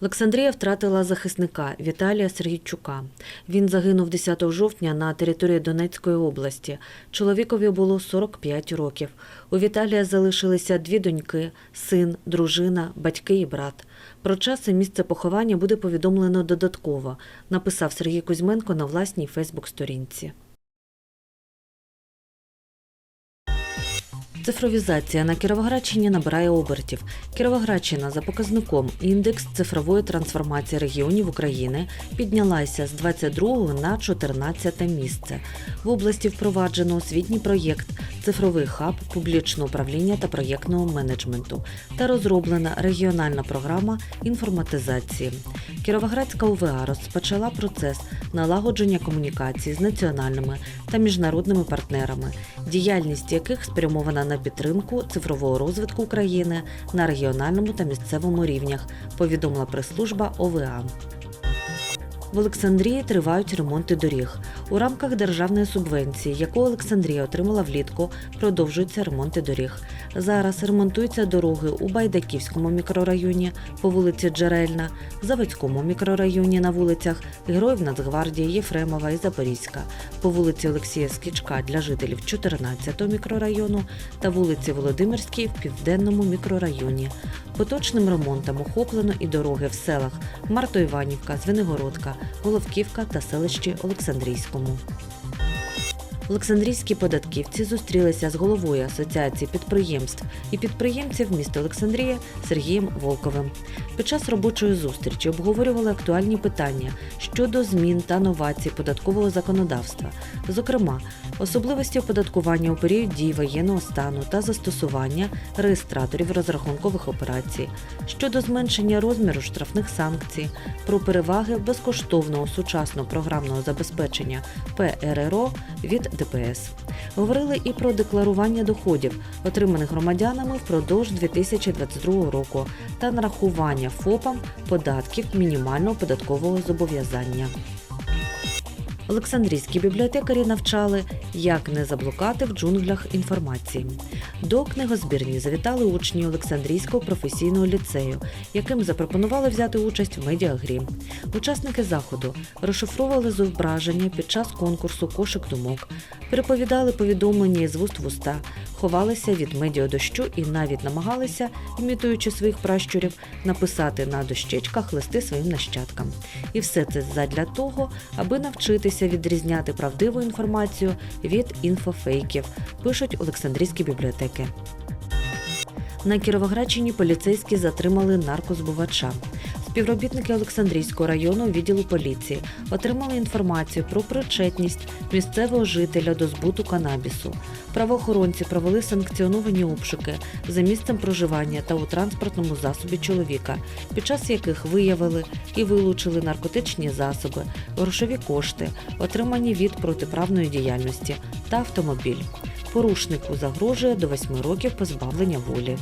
Олександрія втратила захисника Віталія Сергійчука. Він загинув 10 жовтня на території Донецької області. Чоловікові було 45 років. У Віталія залишилися дві доньки, син, дружина, батьки і брат. Про час і місце поховання буде повідомлено додатково, написав Сергій Кузьменко на власній Фейсбук-сторінці. Цифровізація на Кіровоградщині набирає обертів. Кіровоградщина за показником індекс цифрової трансформації регіонів України піднялася з 22 на 14 місце. В області впроваджено освітній проєкт Цифровий хаб публічного управління та проєктного менеджменту та розроблена регіональна програма інформатизації. Кіровоградська ОВА розпочала процес налагодження комунікації з національними та міжнародними партнерами, діяльність яких спрямована на підтримку цифрового розвитку України на регіональному та місцевому рівнях, повідомила прес-служба ОВА. В Олександрії тривають ремонти доріг. У рамках державної субвенції, яку Олександрія отримала влітку, продовжуються ремонти доріг. Зараз ремонтуються дороги у Байдаківському мікрорайоні по вулиці Джерельна, Заводському мікрорайоні на вулицях Героїв Нацгвардії, Єфремова і Запорізька, по вулиці Олексія Скічка для жителів 14-го мікрорайону та вулиці Володимирській в південному мікрорайоні. Поточним ремонтом охоплено і дороги в селах Марто-Іванівка, Звенигородка, Головківка та селищі Олександрійському. como Олександрійські податківці зустрілися з головою Асоціації підприємств і підприємців міста Олександрія Сергієм Волковим. Під час робочої зустрічі обговорювали актуальні питання щодо змін та новацій податкового законодавства, зокрема, особливості оподаткування у період дії воєнного стану та застосування реєстраторів розрахункових операцій, щодо зменшення розміру штрафних санкцій, про переваги безкоштовного сучасного програмного забезпечення ПРРО від ДПС. Говорили і про декларування доходів, отриманих громадянами впродовж 2022 року, та нарахування ФОПам податків мінімального податкового зобов'язання. Олександрійські бібліотекарі навчали, як не заблукати в джунглях інформації. До книгозбірні завітали учні Олександрійського професійного ліцею, яким запропонували взяти участь в медіагрі. Учасники заходу розшифровували зображення під час конкурсу Кошик думок, переповідали повідомлення з вуст в уста, ховалися від медіадощу і навіть намагалися, імітуючи своїх пращурів, написати на дощечках листи своїм нащадкам. І все це задля того, аби навчитися відрізняти правдиву інформацію від інфофейків, пишуть Олександрійські бібліотеки. На Кіровоградщині поліцейські затримали наркозбувача. Співробітники Олександрійського району відділу поліції отримали інформацію про причетність місцевого жителя до збуту канабісу. Правоохоронці провели санкціоновані обшуки за місцем проживання та у транспортному засобі чоловіка, під час яких виявили і вилучили наркотичні засоби, грошові кошти, отримані від протиправної діяльності та автомобіль. Порушнику загрожує до 8 років позбавлення волі.